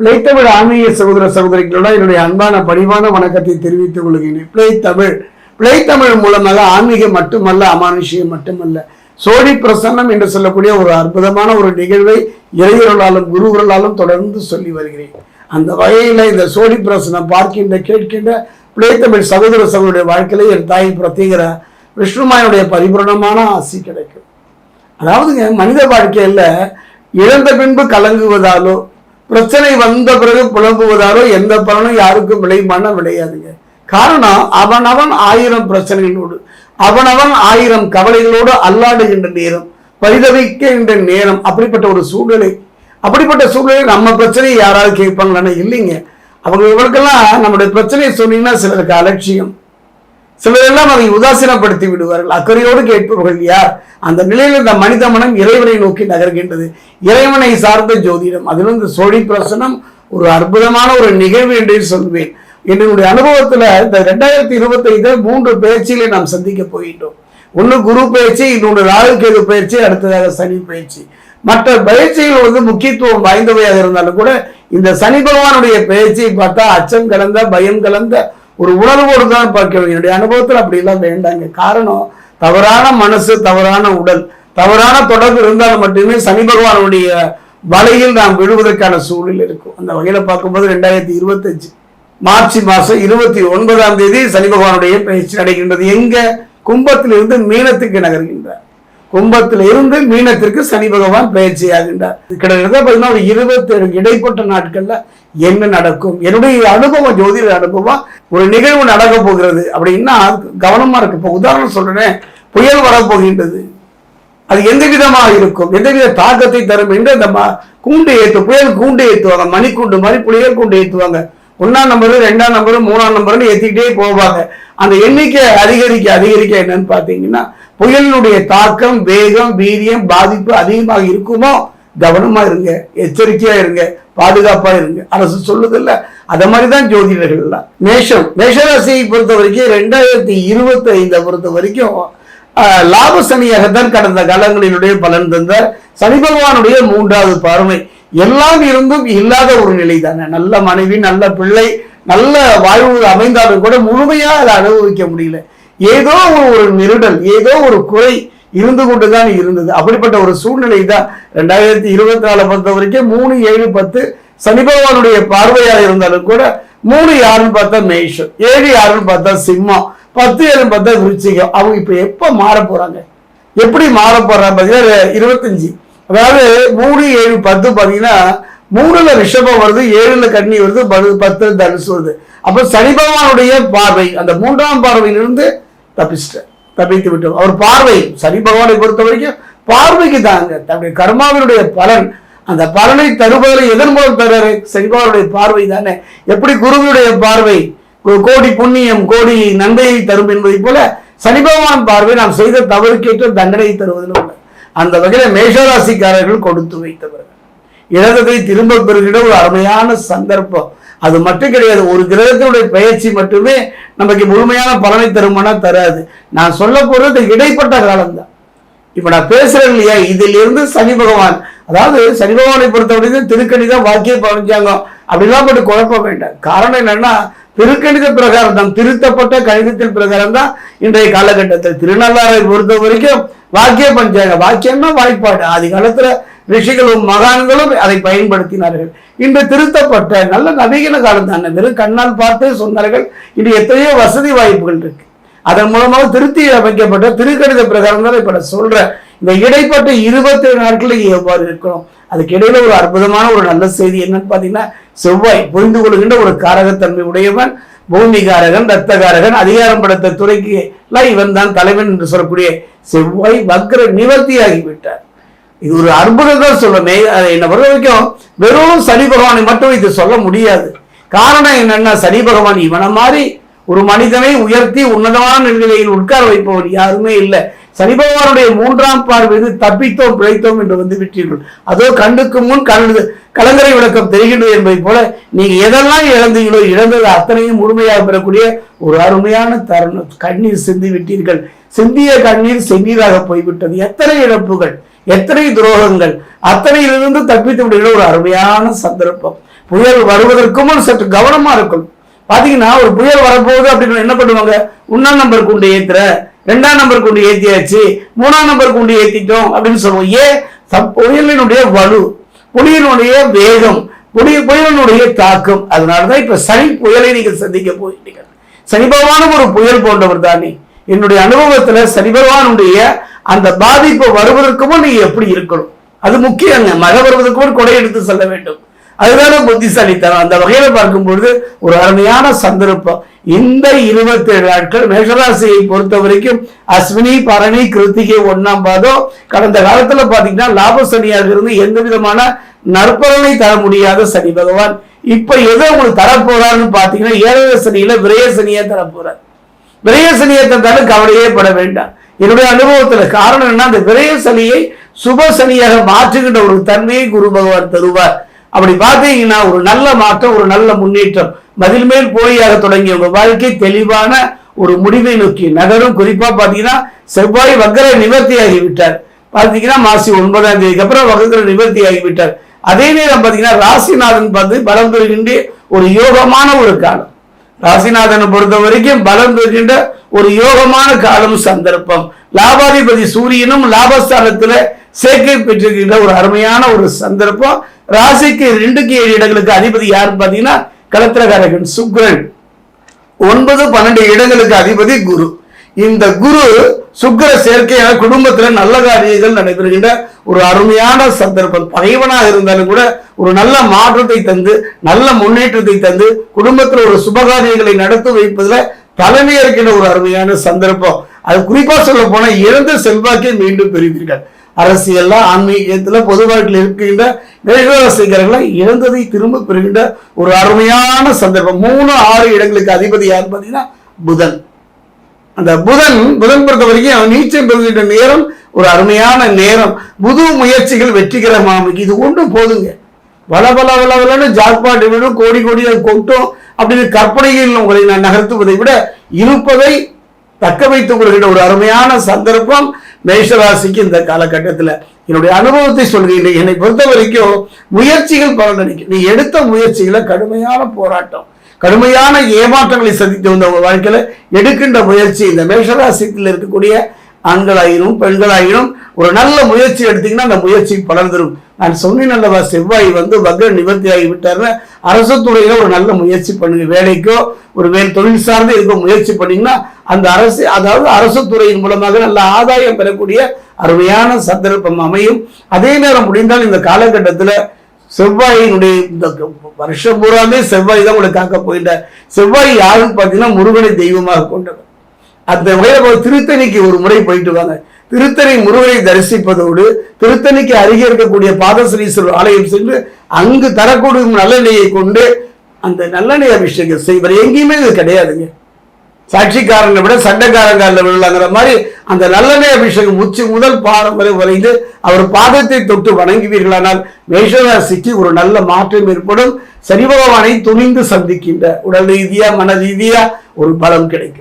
பிழைத்தமிழ் ஆன்மீக சகோதர சகோதரிகளோட என்னுடைய அன்பான பணிவான வணக்கத்தை தெரிவித்துக் கொள்கிறேன் பிழைத்தமிழ் பிழைத்தமிழ் மூலமாக ஆன்மீகம் மட்டுமல்ல அமானுஷியம் மட்டுமல்ல. சோழி பிரசன்னம் என்று சொல்லக்கூடிய ஒரு அற்புதமான ஒரு நிகழ்வை இறையர்களாலும் குருவர்களாலும் தொடர்ந்து சொல்லி வருகிறேன். அந்த வகையில் இந்த சோழி பிரசனம் பார்க்கின்ற கேட்கின்ற பிழைத்தமிழ் சகோதர சகோதரிய வாழ்க்கையில என் தாய் பிரத்யேகிற விஷ்ணுமாயனுடைய பரிபூரணமான ஆசி கிடைக்கும். அதாவதுங்க மனித வாழ்க்கையில் இழந்த பின்பு கலங்குவதாலோ பிரச்சனை வந்த பிறகு புலம்புவதாரோ எந்த பலனும் யாருக்கும் விளையுமான விளையாதுங்க. காரணம் அவனவன் ஆயிரம் பிரச்சனைகளோடு அவனவன் ஆயிரம் கவலைகளோடு அல்லாடுகின்ற நேரம் பரிதவிக்கின்ற நேரம் அப்படிப்பட்ட ஒரு சூழ்நிலை. அப்படிப்பட்ட சூழ்நிலை நம்ம பிரச்சனையை யாராவது கேட்பாங்களான்னு இல்லைங்க. அவங்க இவருக்கெல்லாம் நம்முடைய பிரச்சனையை சொன்னீங்கன்னா சிலருக்கு அலட்சியம். சிலரெல்லாம் அதை உதாசீனப்படுத்தி விடுவார்கள். அக்கறையோடு கேட்பவர்கள் யார்? அந்த நிலையில் இந்த மனித மனம் இறைவனை நோக்கி நகர்கின்றது. இறைவனை சார்ந்த ஜோதிடம் அதிலும் இந்த சோழி பிரசனம் ஒரு அற்புதமான ஒரு நிகழ்வு என்று சொல்வேன். என்னுடைய அனுபவத்தில் இந்த ரெண்டாயிரத்தி இருபத்தைந்து மூன்று பயிற்சிகளை நாம் சந்திக்க போகின்றோம். ஒன்று குரு பயிற்சி இன்னொன்று ராகு கேது பயிற்சி அடுத்ததாக சனி பயிற்சி. மற்ற பயிற்சிகள் வந்து முக்கியத்துவம் வாய்ந்தவையாக இருந்தாலும் கூட இந்த சனி பகவானுடைய பயிற்சியை பார்த்தா அச்சம் கலந்த பயம் கலந்த ஒரு உணர்வோடு தான் பார்க்கணும் என்னுடைய அனுபவத்தில் அப்படிலாம் வேண்டாங்க. காரணம் தவறான மனசு தவறான உடல். தவறான தொடர்பு இருந்தால் மட்டுமே சனி பகவானுடைய வலையில் நாம் விழுவதற்கான சூழல் இருக்கும். அந்த வகையில் பார்க்கும்போது ரெண்டாயிரத்தி இருபத்தஞ்சு மார்ச் மாதம் இருபத்தி ஒன்பதாம் தேதி சனி பகவானுடைய பயிற்சி நடைகின்றது. எங்க? கும்பத்திலிருந்து மீனத்துக்கு நகர்கின்றார். கும்பத்தில் இருந்து மீனத்திற்கு சனி பகவான் பயிற்சி ஆகின்றார் கிட்டத்தட்ட பார்த்தீங்கன்னா ஒரு இருபத்தேழு இடைப்பட்ட நாட்களில் என்ன நடக்கும்? என்னுடைய அனுபவம் ஜோதிட அனுபவம் ஒரு நிகழ்வு நடக்க போகிறது. அப்படின்னா கவனமா இருக்கு? இப்போ உதாரணம் சொல்றேன் புயல் வரப்போகின்றது அது எந்த விதமாக இருக்கும்? எந்த வித தாக்கத்தை தரும்? என்று அந்த கூண்டு ஏத்து புயல் கூண்டு ஏத்துவாங்க. மணிக்கூண்டு மாதிரி புயல் கூண்டு ஏற்றுவாங்க ஒன்னாம் நம்பரு ரெண்டாம் நம்பரு மூணாம் நம்பர்னு ஏத்திக்கிட்டே போவாங்க. அந்த எண்ணிக்கை அதிகரிக்க அதிகரிக்க என்னன்னு பார்த்தீங்கன்னா புயலினுடைய தாக்கம் வேகம் வீரியம் பாதிப்பு அதிகமாக இருக்குமோ? கவனமா இருங்க. எச்சரிக்கையா இருங்க. பாதுகாப்பாக இருங்க. அரசு சொல்லுதில்ல. அதை மாதிரி தான் ஜோதிடர்கள்லாம் மேஷம். மேஷராசியை பொறுத்த வரைக்கும் ரெண்டாயிரத்தி இருபத்தி ஐந்தை பொறுத்த வரைக்கும் லாப லாப சனியாகத்தான் கடந்த காலங்களினுடைய பலன் தந்த சனி பகவானுடைய மூன்றாவது பார்வை. எல்லாம் இருந்தும் இல்லாத ஒரு நிலை தானே நல்ல மனைவி நல்ல பிள்ளை நல்ல வாழ்வு அமைந்தாலும் கூட முழுமையாக அதை அனுபவிக்க முடியல. ஏதோ ஒரு மிருடல் ஏதோ ஒரு குறை இருந்து கொண்டுதான் இருந்தது. அப்படிப்பட்ட ஒரு சூழ்நிலை தான் ரெண்டாயிரத்தி இருபத்தி நாலு பொறுத்த வரைக்கும் மூணு ஏழு பத்து சனி பகவானுடைய பார்வையாக இருந்தாலும் கூட மூணு யாருன்னு பார்த்தா மேஷம் ஏழு யாருன்னு பார்த்தா சிம்மம் பத்து ஏழுன்னு பார்த்தா விருச்சிகம். அவங்க இப்ப எப்ப மாற போறாங்க? எப்படி மாற போறாங்க பார்த்தீங்கன்னா இருபத்தஞ்சு. அதாவது மூணு ஏழு பத்து பார்த்தீங்கன்னா மூணுல ரிஷபம் வருது ஏழுல கண்ணி வருது பத்து பத்துல தனுசு வருது. அப்ப சனி பகவானுடைய பார்வை அந்த மூன்றாம் பார்வையிலிருந்து தப்பிச்சிட்டேன் தப்பித்து விட்டோம். அவர் பார்வை சனி பகவானை பொறுத்த வரைக்கும் பார்வைக்கு தாங்க. தன்னுடைய கர்மாவினுடைய பலன் அந்த பலனை தருபவரை எதன் மூலம் தருவாரு சனி பகவானுடைய பார்வை தானே. எப்படி குருவினுடைய பார்வை? கோடி புண்ணியம் கோடி நன்மையை தரும் என்பதை போல சனி பகவான் பார்வை நாம் செய்த தவறுக்கேற்ற தண்டனை தருவதில் உள்ள அந்த வகையில மேஷராசிக்காரர்கள் கொடுத்து வைத்தவர்கள். இடத்தை திரும்ப பெறுகிற ஒரு அருமையான சந்தர்ப்பம். அது மட்டும் கிடையாது ஒரு கிரகத்தினுடைய பயிற்சி மட்டுமே நமக்கு முழுமையான பலனை தருமானா தராது. நான் சொல்ல போறது இடைப்பட்ட காலம்தான். இப்ப நான் பேசுறேன் இல்லையா? இதில் இருந்து சனி பகவான் அதாவது சனி பகவானை பொறுத்தவரைக்கும் திருக்கணித வாக்கிய பஞ்சாங்கம் அப்படிலாம் போட்டு குழப்ப வேண்டாம். காரணம் என்னன்னா திருக்கணித பிரகாரம் தான் திருத்தப்பட்ட கணிதத்தின் பிரகாரம் தான் இன்றைய காலகட்டத்தில். திருநள்ளாரை பொறுத்த வரைக்கும் வாக்கிய பஞ்சாங்க வாக்கியம்னா வாய்ப்பாடு. ஆதி காலத்துல ரிஷிகளும் மகான்களும் அதை பயன்படுத்தினார்கள். இன்று திருத்தப்பட்ட நல்ல நவீன காலம் தான் வெறும் கண்ணால் பார்த்தே சொன்னார்கள். இன்று எத்தனையோ வசதி வாய்ப்புகள் இருக்கு. அதன் மூலமாக திருத்தி அமைக்கப்பட்ட திருக்கணித பிரகாரம் தான் இப்ப நான் சொல்றேன். இந்த இடைப்பட்ட இருபத்தி ஏழு நாட்களுக்கு எவ்வாறு இருக்கணும் அதுக்கு இடையில ஒரு அற்புதமான ஒரு நல்ல செய்தி என்னன்னு பாத்தீங்கன்னா செவ்வாய் புரிந்து கொள்கின்ற ஒரு காரகத்தன்மை உடையவன் பூமிகாரகன் ரத்தகாரகன் அதிகாரம் படுத்த துறைக்கு எல்லாம் இவன் தான் தலைவன் என்று சொல்லக்கூடிய செவ்வாய் வக்ர நிவர்த்தி ஆகிவிட்டார் இது ஒரு அற்புதம் சொல்லமே. என்னை பொறுத்த வரைக்கும் வெறும் சனி பகவானை மட்டும் இது சொல்ல முடியாது. காரணம் என்னன்னா சனி பகவான் இவனை மாதிரி ஒரு மனிதனை உயர்த்தி உன்னதமான நிலையில் உட்கார வைப்பவர் யாருமே இல்லை. சனி பகவானுடைய மூன்றாம் பார்வை தப்பித்தோம் பிழைத்தோம் என்று வந்து விட்டீர்கள். அதோ கண்ணுக்கு முன் கலந்து கலங்கரை விளக்கம் தெரிகின்றது என்பதை போல நீங்க எதெல்லாம் இழந்தீங்களோ இழந்தது அத்தனையும் முழுமையாக பெறக்கூடிய ஒரு அருமையான தருணம். கண்ணீர் சிந்தி விட்டீர்கள். சிந்திய கண்ணீர் செந்நீராக போய்விட்டது. எத்தனை இழப்புகள். எத்தனை துரோகங்கள். அத்தனையிலிருந்து தப்பித்து விடுகிற ஒரு அருமையான சந்தர்ப்பம். புயல் வருவதற்கு முன் சற்று கவனமா இருக்கும் பாத்தீங்கன்னா ஒரு புயல் வரப்போகுது அப்படின்னு என்ன பண்ணுவாங்க? ஒன்னாம் நம்பர் கொண்டு ஏத்துற ரெண்டாம் நம்பர் கொண்டு ஏத்தியாச்சு மூணாம் நம்பர் கொண்டு ஏத்திட்டோம் அப்படின்னு சொல்லுவோம். ஏன் சப்- புயலினுடைய வலு புயலினுடைய வேகம் புயல் புயலினுடைய தாக்கம். அதனாலதான் இப்ப சனி புயலை நீங்க சந்திக்க போயிட்டீங்க சனி பகவானும் ஒரு புயல் போன்றவர் தானே. என்னுடைய அனுபவத்துல சனி பகவானுடைய அந்த பாதிப்பு வருவதற்கு முன் நீ எப்படி இருக்கணும்? அது முக்கியங்க. மழை வருவதற்கு முன் கொடை எடுத்து செல்ல வேண்டும். அதுதானே புத்திசாலித்தனம். அந்த வகையில பார்க்கும் பொழுது ஒரு அருமையான சந்தர்ப்பம். இந்த இருபத்தி ஏழு நாட்கள் மேஷராசியை பொறுத்த வரைக்கும் அஸ்வினி பரணி கிருத்திகை ஒன்னாம் பாதம். கடந்த காலத்துல பாத்தீங்கன்னா லாப சனியாக இருந்து எந்த விதமான நற்பலனை தர முடியாத சனி பகவான். இப்ப எதை உங்களுக்கு தரப்போறாருன்னு பாத்தீங்கன்னா ஏழரை சனியில விரய சனியை தரப்போறார். விரய சனியை தந்தாலும் கவலையே பட வேண்டாம். என்னுடைய அனுபவத்தில் காரணம் என்ன அந்த விரய சனியை சுப சனியாக மாற்றுகின்ற ஒரு தன்மையை குரு பகவான் தருவார். அப்படி பார்த்தீங்கன்னா ஒரு நல்ல மாற்றம் ஒரு நல்ல முன்னேற்றம். மதில் மேல் போலியாக தொடங்கிய உங்கள் வாழ்க்கை தெளிவான ஒரு முடிவை நோக்கி நகரும். குறிப்பாக பார்த்தீங்கன்னா செவ்வாய் வக்கர நிவர்த்தி ஆகிவிட்டார் பார்த்தீங்கன்னா மாசி ஒன்பதாம் தேதிக்கு அப்புறம் வக்கர நிவர்த்தி ஆகிவிட்டார் அதே நேரம் பார்த்தீங்கன்னா ராசிநாதன் பார்த்து பலம் பெறுகின்ற ஒரு யோகமான ஒரு காலம். ராசிநாதனை பொறுத்த வரைக்கும் பலம் பெறுகின்ற ஒரு யோகமான காலம் சந்தர்ப்பம். லாபாதிபதி சூரியனும் லாபஸ்தானத்துல சேர்க்கை பெற்றிருக்கின்ற ஒரு அருமையான ஒரு சந்தர்ப்பம். ராசிக்கு ரெண்டுக்கு ஏழு இடங்களுக்கு அதிபதி யாருன்னு பாத்தீங்கன்னா கலத்திரகாரகன் சுக்ரன். ஒன்பது பன்னெண்டு இடங்களுக்கு அதிபதி குரு. இந்த குரு சுக்கர சேர்க்கையான குடும்பத்தில் நல்ல காரியங்கள் நடைபெறுகின்ற ஒரு அருமையான சந்தர்ப்பம். பகைவனாக இருந்தாலும் கூட ஒரு நல்ல மாற்றத்தை தந்து நல்ல முன்னேற்றத்தை தந்து குடும்பத்தில் ஒரு சுபகாரியங்களை நடத்தி வைப்பதில் தலைமை இருக்கின்ற ஒரு அருமையான சந்தர்ப்பம். அது குறிப்பாக சொல்ல போனால் இழந்த செல்வாக்கை மீண்டும் பெறுவீர்கள். அரசியல்ல ஆன்மீகத்துல பொது வாழ்க்கையில் இருக்கின்ற மேகராசிகர்களை இழந்ததை திரும்ப பெறுகின்ற ஒரு அருமையான சந்தர்ப்பம். மூணு ஆறு இடங்களுக்கு அதிபதி யார் பார்த்தீங்கன்னா புதன். அந்த புதன் புதன் பொறுத்த வரைக்கும் அவன் நீச்சம் பெறுகின்ற நேரம் ஒரு அருமையான நேரம். புது முயற்சிகள் வெற்றிகரமாக இது ஒன்றும் போதுங்க. வள வள வள வளன்னு ஜாக்பாட் விடும் கோடி கோடியை கொட்டும். அப்படின்னு கற்பனையில் உங்களை நான் நகர்த்துவதை விட இருப்பதை தக்க வைத்துக் கொள்கின்ற ஒரு அருமையான சந்தர்ப்பம் மேஷராசிக்கு இந்த காலகட்டத்தில். என்னுடைய அனுபவத்தை சொல்கிறேன் என்னை பொறுத்த வரைக்கும் முயற்சிகள் பலனளிக்கும். நீ எடுத்த முயற்சிகளை கடுமையான போராட்டம். கடுமையான ஏமாற்றங்களை சந்தித்து வந்த உங்கள் வாழ்க்கையில் எடுக்கின்ற முயற்சி. இந்த மேஷராசியில் இருக்கக்கூடிய ஆண்களாயினும் பெண்களாயினும் ஒரு நல்ல முயற்சி எடுத்தீங்கன்னா அந்த முயற்சி பலர்ந்துடும் நான் சொன்னேன் அல்லவா செவ்வாய் வந்து வக்ர நிவர்த்தி ஆகி அரசு துறையில ஒரு நல்ல முயற்சி பண்ணுங்க. வேலைக்கோ ஒரு வேல் தொழில் சார்ந்து இருக்க முயற்சி பண்ணீங்கன்னா அந்த அரசு அதாவது அரசு துறையின் மூலமாக நல்ல ஆதாயம் பெறக்கூடிய அருமையான சந்தர்ப்பம் அமையும். அதே நேரம் முடிந்தால் இந்த காலகட்டத்தில் செவ்வாயினுடைய இந்த வருஷம் பூராமே செவ்வாய் தான் உங்களை காக்க போகின்ற. செவ்வாய் யாருன்னு பார்த்தீங்கன்னா முருகனை தெய்வமாக கொண்டவர். அந்த வகையில் திருத்தணிக்கு ஒரு முறை போயிட்டு வாங்க. திருத்தணி முருகனை தரிசிப்பதோடு திருத்தணிக்கு அருகே இருக்கக்கூடிய பாதசனீஸ்வரர் ஆலயம் சென்று அங்கு தரக்கூடிய நல்லெண்ணெயை கொண்டு அந்த நல்லெண்ணெய் அபிஷேகம் செய்வார். எங்கேயுமே இது கிடையாதுங்க. சாட்சிக்காரனை விட சண்டைக்காரங்காரில் விழலாங்கிற மாதிரி அந்த நல்லெண்ணெய் அபிஷேகம் உச்சி முதல் பாதம் வரை வரைந்து அவர் பாதத்தை தொட்டு வணங்குவீர்களானால் மேஷராசிக்கு ஒரு நல்ல மாற்றம் ஏற்படும். சனி பகவானை துணிந்து சந்திக்கின்ற உடல் ரீதியா மன ரீதியா ஒரு பலம் கிடைக்கும்.